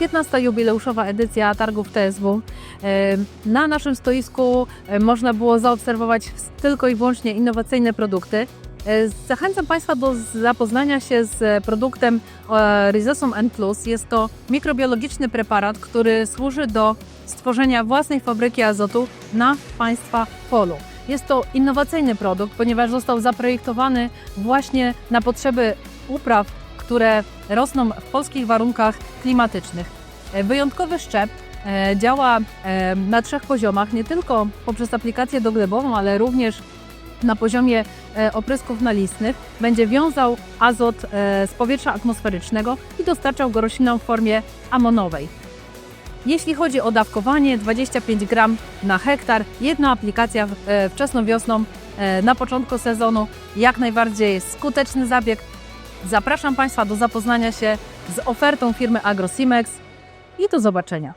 15. jubileuszowa edycja targów TSW. E, Na naszym stoisku e, można było zaobserwować tylko i wyłącznie innowacyjne produkty. E, Zachęcam Państwa do zapoznania się z produktem Rhizosum N+. Jest to mikrobiologiczny preparat, który służy do stworzenia własnej fabryki azotu na Państwa polu. Jest to innowacyjny produkt, ponieważ został zaprojektowany właśnie na potrzeby upraw, które rosną w polskich warunkach klimatycznych. E, Wyjątkowy szczep e, działa e, na trzech poziomach, nie tylko poprzez aplikację doglebową, ale również na poziomie oprysków nalistnych. Będzie wiązał azot z powietrza atmosferycznego i dostarczał go roślinom w formie amonowej. Jeśli chodzi o dawkowanie, 25 gram na hektar, jedna aplikacja wczesną wiosną na początku sezonu, jak najbardziej skuteczny zabieg. Zapraszam Państwa do zapoznania się z ofertą firmy AgroSimex i do zobaczenia.